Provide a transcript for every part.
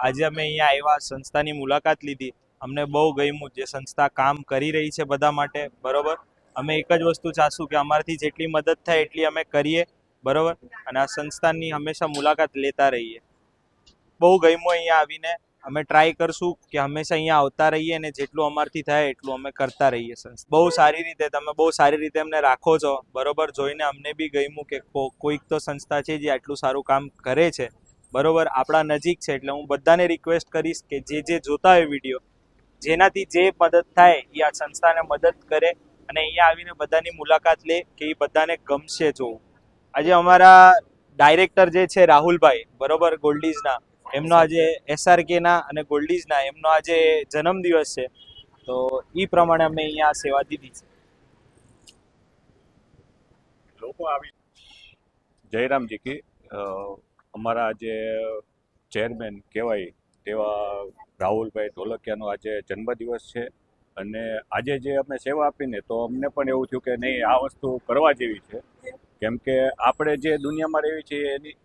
આજે અમે અહીંયા આવ્યા, સંસ્થાની મુલાકાત લીધી. અમને બહુ ગમ્યું જે સંસ્થા કામ કરી રહી છે બધા માટે, બરોબર? અમે એક જ વસ્તુ ચાહશું કે અમારાથી જેટલી મદદ થાય એટલી અમે કરીએ, બરોબર? અને આ સંસ્થાની હંમેશા મુલાકાત લેતા રહીએ. બહુ ગમ્યું અહીંયા આવીને. અમે ટ્રાય કરશું કે હંમેશા અહીંયા આવતા રહીએ અને જેટલું અમારથી થાય એટલું અમે કરતા રહીએ બહુ સારી રીતે, તમે બહુ સારી રીતે અમને રાખો છો, બરોબર? જોઈને અમને બી ગમ્યું કે, કોઈક તો સંસ્થા છે જે આટલું સારું કામ કરે છે. બરોબર? આપણા નજીક છે, એટલે હું બધાને રિક્વેસ્ટ કરીશ કે જે જે જોતા હોય વીડિયો જેનાથી જે મદદ થાય એ આ સંસ્થાને મદદ કરે અને અહીંયા આવીને બધાની મુલાકાત લે કે એ બધાને ગમશે જોવું. આજે અમારા ડાયરેક્ટર જે છે, રાહુલભાઈ, બરોબર? ગોલ્ડીઝના. એમનો આજે એસઆરકેના અને ગોલ્ડીઝના, એમનો આજે જન્મદિવસ છે. તો એ પ્રમાણે અમે અહીંયા સેવા દીધી છે. લોકો આવી જયરામજી કે અમારા જે ચેરમેન કહેવાય તેવા રાહુલભાઈ ઢોલકિયાનો આજે જન્મદિવસ છે. અને આજે જે અમે સેવા આપીને તો અમને પણ એવું થયું કે નહીં, આ વસ્તુ કરવા જેવી છે. કેમ કે આપણે જે દુનિયામાં રહેવી છીએ એની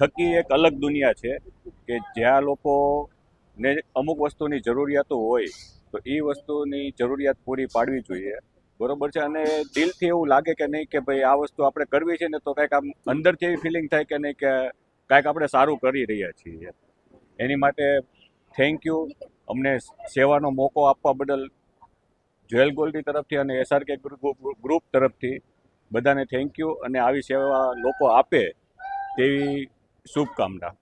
થકી એક અલગ દુનિયા છે કે જ્યાં લોકોને અમુક વસ્તુની જરૂરિયાતો હોય તો એ વસ્તુની જરૂરિયાત પૂરી પાડવી જોઈએ. બરોબર છે? અને દિલથી એવું લાગે કે નહીં કે ભાઈ આ વસ્તુ આપણે કરવી છે ને તો કંઈક આમ અંદરથી એવી ફિલિંગ થાય કે નહીં કે કાંઈક આપણે સારું કરી રહ્યા છીએ. એની માટે થેન્ક યુ અમને સેવાનો મોકો આપવા બદલ જ્વેલ ગોલ્ડી તરફથી અને એસઆરકે ગ્રુપ તરફથી બધાને થેન્ક યુ અને આવી સેવા લોકો આપે તેવી શુભકામના.